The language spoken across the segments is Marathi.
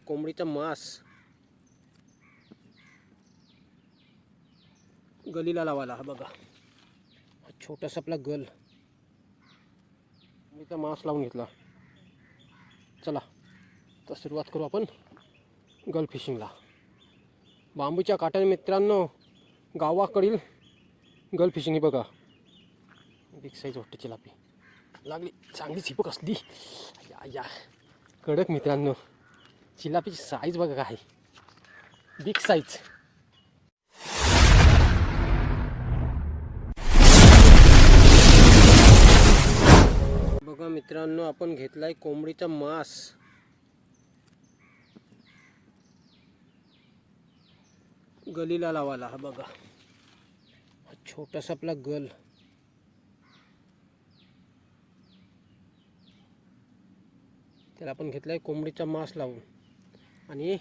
कोंबडीचा मांस गलीला लावायला हा बघा. हा छोटासा आपला गल. कोंबडीचा मांस लावून घेतला. चला तर सुरुवात करू आपण गल फिशिंगला बांबूच्या काट्याने मित्रांनो गावाकडील गल फिशिंग ही बघा. बिग साईज वाटते चिलापी लागली. चांगली चिपक असली. या या. कडक मित्रांनो. चिलापीची साईज बघा काय. बिग साईज बघा मित्रांनो आपण घेतलाय कोंबडीचा मांस. गलीला लावायला हा बघा. छोटासा आपला गल. त्याला आपण घेतलाय कोंबडीचा मांस लावून. आणि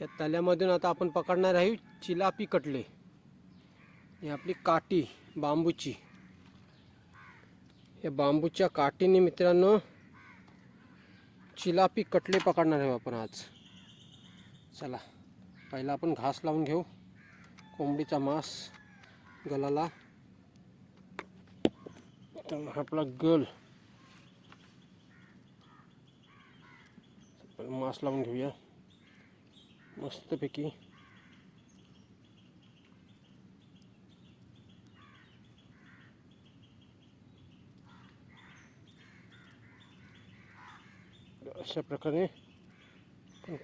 या तल्यामधून आता आपण पकडणार आहे चिलापी कटले. ही आपली काठी बांबूची. या बांबूच्या काठीने मित्रांनो चिलापी कटले पकडणार आहे आपण आज. चला पहिला आपण घास लावून घेऊ. कोंबडीचा मांस गलाला. तर आपला गल. मांस लावून घेऊया. मस्तपैकी. अशा प्रकारे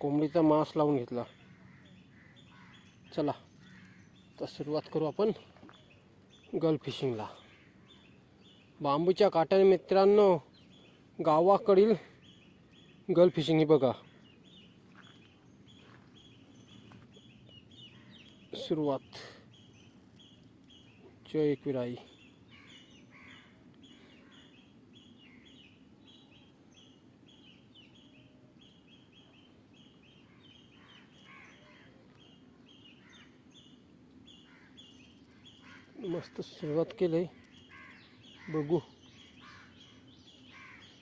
कोंबडीचा मांस लावून घेतला. चला तर सुरुवात करू आपण गल फिशिंगला. बांबूच्या काट्याने मित्रांनो गावाकडील गल फिशिंग ही बघा. सुरुवात. जय एकविराई. मस्त सुरुवात केली. बघू.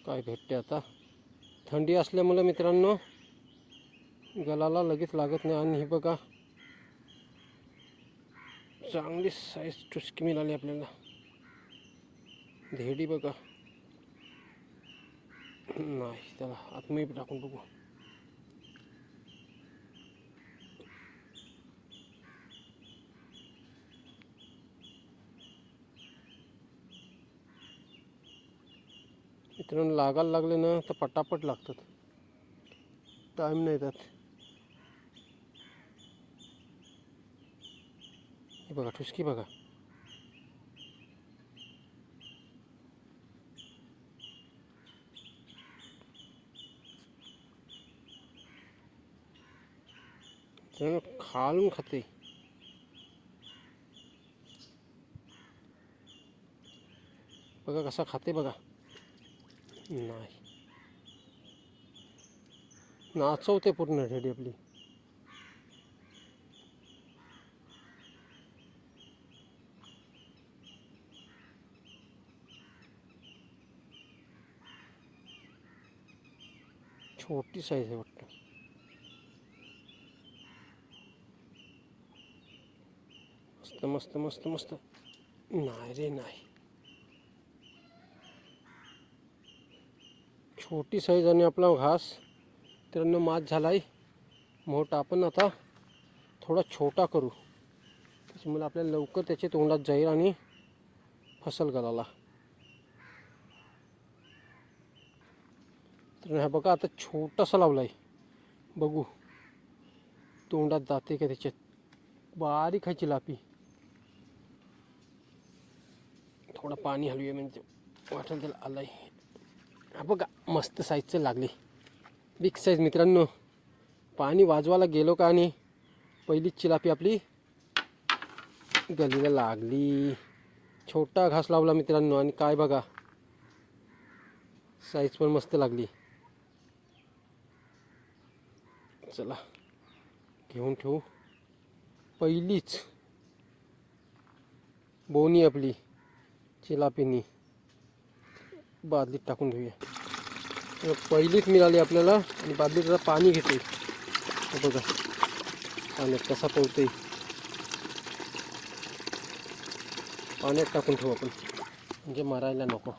काय भेटते आता. थंडी असल्यामुळे मित्रांनो गलाला लगेच लागत नाही. आणि हे बघा चांगली साईज चुस्की मिळाली आपल्याला. धेडी बघा. नाही त्याला आत्मही टाकून बघू. मित्रांनो लागायला लागले ना तर पटापट लागतात. टाईम नाही त्यात. बघा ठुसकी बघा. जण खालून खाते. बघा कसा खाते बघा. नाही. नाचवते पूर्ण रेडी आपली. छोटी साईज आहे वाटतं. मस्त मस्त मस्त मस्त. नाही रे नाही. छोटी साईज आणि आपला घास. त्यानं मात झाला आहे मोठा आपण आता थोडा छोटा करू. त्याच्यामुळे आपल्याला लवकर त्याच्या तोंडात जाईल आणि फसल घालायला तर हा बघा आता छोटासा लावला आहे बघू. तोंडात जाते का त्याच्यात? बारीक खायची चिलापी थोडं पाणी हलवूया म्हणजे वाटेल त्याला आलं आहे हा बघा मस्त साईजचं लागली. बिग साईज मित्रांनो. पाणी वाजवायला गेलो का आणि पहिलीच चिलापी आपली गलीला लागली. छोटा घास लावला मित्रांनो आणि काय बघा. साईज पण मस्त लागली. चला. घेऊन ठेवू. पहिलीच बोनी आपली चिलापिनी. बादलीत टाकून घेऊया. पहिलीच मिळाली आपल्याला आणि बादलीत पाणी घेते बघा. पाण्यात कसा पोहते पाण्यात टाकून ठेवू आपण. म्हणजे मारायला नको.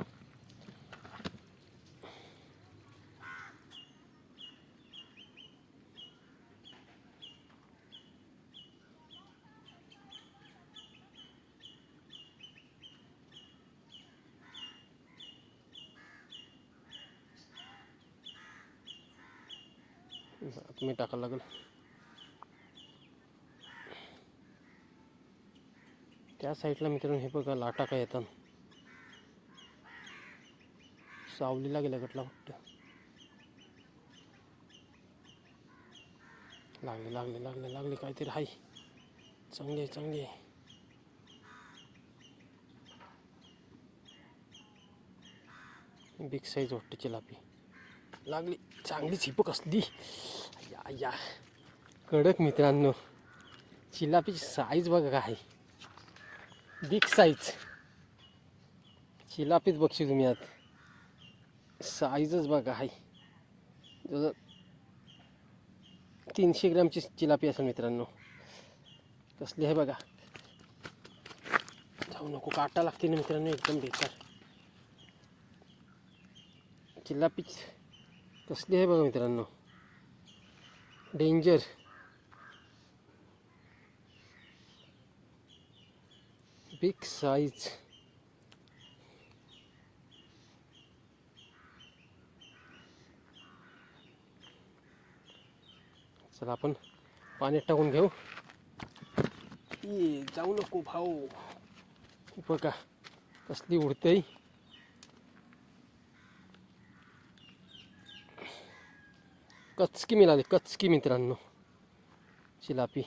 आता मी टाकायला लागेल. त्या साईडला मित्रांनो हे बघा लाटा काय येतात. सावलीला गेला गटला वाटतं लागले लागले लागले लागले काहीतरी हाय. चांगली आहे चांगली आहे. बिग साईज वाटते चिलापी लागली चांगली चिपक असली. या या. कडक मित्रांनो चिलापीची साईज बघा काय. बिग साईज चिलापीच बघशी तुम्ही आत. साईजच बघा आहे जसं तीनशे ग्रॅमची चिलापी असेल मित्रांनो कसली आहे बघा. जाऊ नको काटा लागते ना मित्रांनो एकदम बेकार. चिलापीच कसली आहे बघा मित्रांनो. डेंजर. बिग साईज चला आपण पाण्यात टाकून घेऊ. ये जाऊ नको भाऊ. बघा कसली उडते कचकी मिळाली कचकी मित्रांनो शिलापी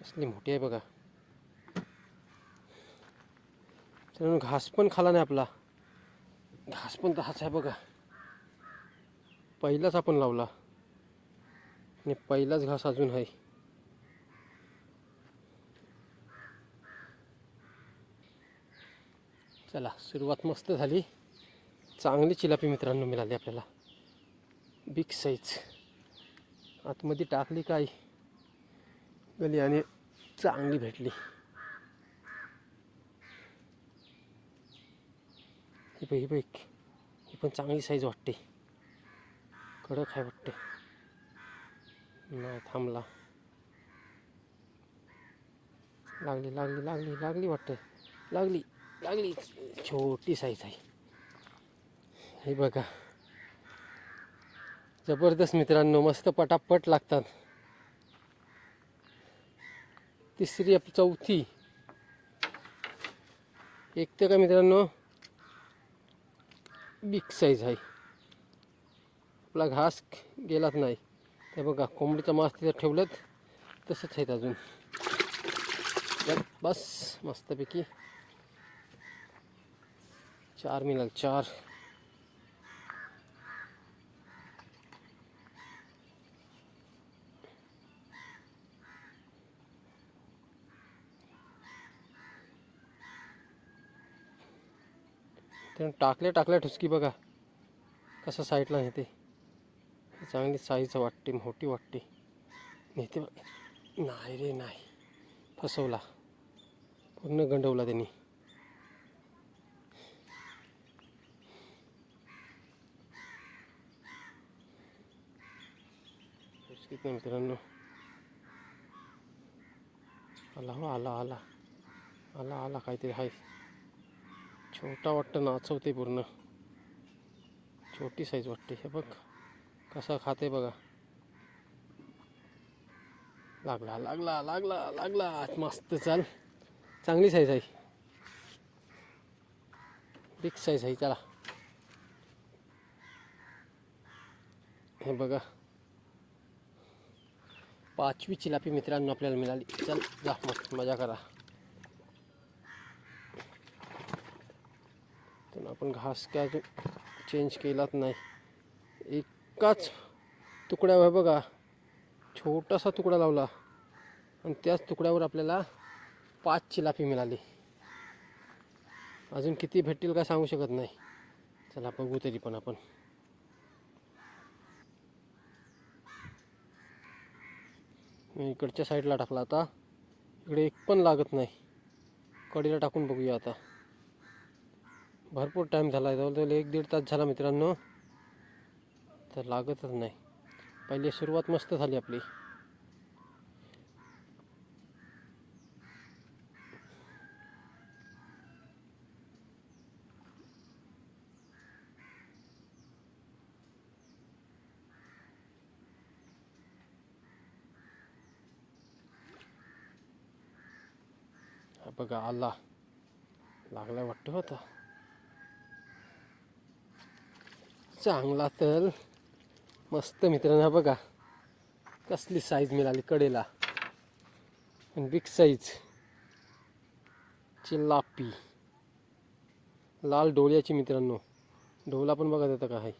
कसली मोठी आहे बघा मित्रांनो घास पण खाला नाही आपला घास पण तसाच आहे बघा पहिलाच आपण लावला आणि पहिलाच घास अजून आहे चला सुरुवात मस्त झाली. चांगली चिलापी मित्रांनो मिळाली आपल्याला. बिग साईज आतमध्ये टाकली काय? गली आणि चांगली भेटली. ही बघ ही बघ. ही पण चांगली साईज वाटते. कडक आहे वाटते. नाही थांबला. लागली लागली लागली लागली वाटते लागली. लागली. छोटी साईज आहे. हे बघा. जबरदस्त मित्रांनो मस्त पटापट लागतात. तिसरी चौथी. एक तर का मित्रांनो बिग साईज आहे. आपला घास गेलाच नाही. ते बघा कोंबडीचा मांस तिथं ठेवलं तसंच आहेत अजून. बस मस्तपैकी. चार मिळाल चार. त्यानं टाकल्या टाकल्या ठुसकी बघा. कसं साईडला नेते. चांगली साईज वाटते मोठी वाटते. नेते नाही रे नाही. फसवला. पूर्ण गंडवला त्यांनी. ठुसकीत नाही मित्रांनो आला हो आला आला आला आला काहीतरी आहे. छोटा वाटतं नाचवते पूर्ण. छोटी साईज वाटते. हे बघ. कसा खाते बघा. लागला लागला लागला लागला. मस्त चाल. चांगली साईज आहे. बिग साईज आहे चला हे बघा. पाचवी चिलापी मित्रांनो आपल्याला मिळाली. चल जा मस्त मजा करा. तर आपण घास काय अजून चेंज केलाच नाही. एकाच तुकड्यावर बघा छोटासा तुकडा लावला. आणि त्याच तुकड्यावर आपल्याला पाच चिलापी मिळाली. अजून किती भेटतील काय सांगू शकत नाही. चला बघू तरी पण आपण. मी इकडच्या साईडला टाकला आता. इकडे एक पण लागत नाही. कडीला टाकून बघूया आता. भरपूर टाईम झाला आहे. जवळजवळ एक दीड तास झाला मित्रांनो. तर लागतच नाही. पहिली सुरुवात मस्त झाली आपली हा बघा आला. लागला वाटतं आता. चांगला तर मस्त मित्रांनो बघा. कसली साईज मिळाली कडेला. बिग साईज चिल्लापी लाल डोळ्याची मित्रांनो. डोला पण बघा त्याचा काय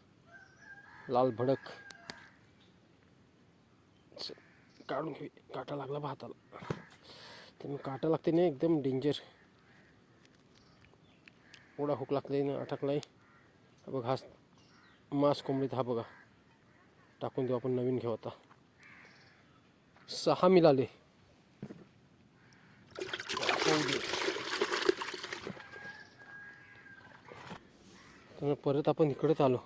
लाल भडक. काढून घे. काटा लागला भाताला त्यामुळे काटा लागते ना एकदम डेंजर ओढा हुक लागते ना अटकलाय. हा बघ हा मांस कोंबडीत हा बघा. टाकून देऊ आपण नवीन घेऊ आता. सहा मिळाले त्यामुळे परत आपण इकडेच आलो.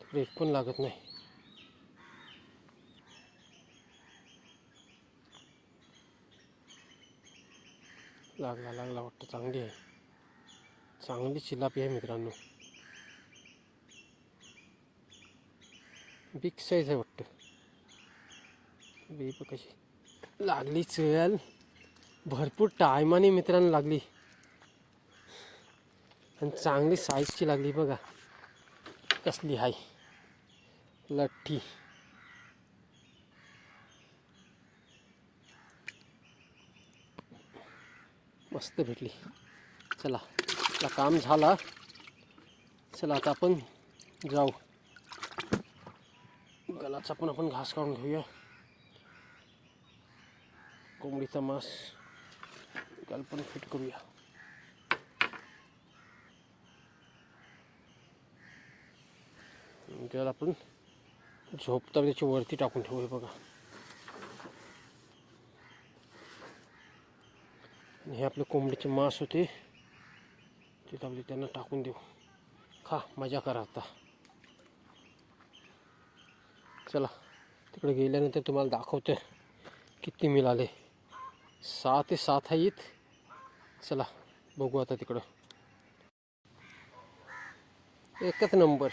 तिकडे एक पण लागत नाही. लागला लागला वाटतं. चांगली आहे. चांगली चिलापी आहे मित्रांनो. बिग साईज आहे वाटतं. बी कशी लागली चल. भरपूर टायमाने मित्रांनो लागली. आणि चांगली साईजची लागली बघा. कसली हाय. लठ्ठी. मस्त भेटली. चला आपला काम झाला. चला आता आपण जाऊ. गलाचा पण आपण घास काढून घेऊया. कोंबडीचा मांस. गल पण फिट करूया. गल आपण झोपता त्याची वरती टाकून ठेवूया बघा. आणि हे आपले कोंबडीचे मांस होते. ते आपले त्यांना टाकून देऊ. खा मजा करा आता. चला तिकडे गेल्यानंतर तुम्हाला दाखवते किती मिळाले सहा ते सात आहेत चला बघू आता तिकडं. एकच नंबर.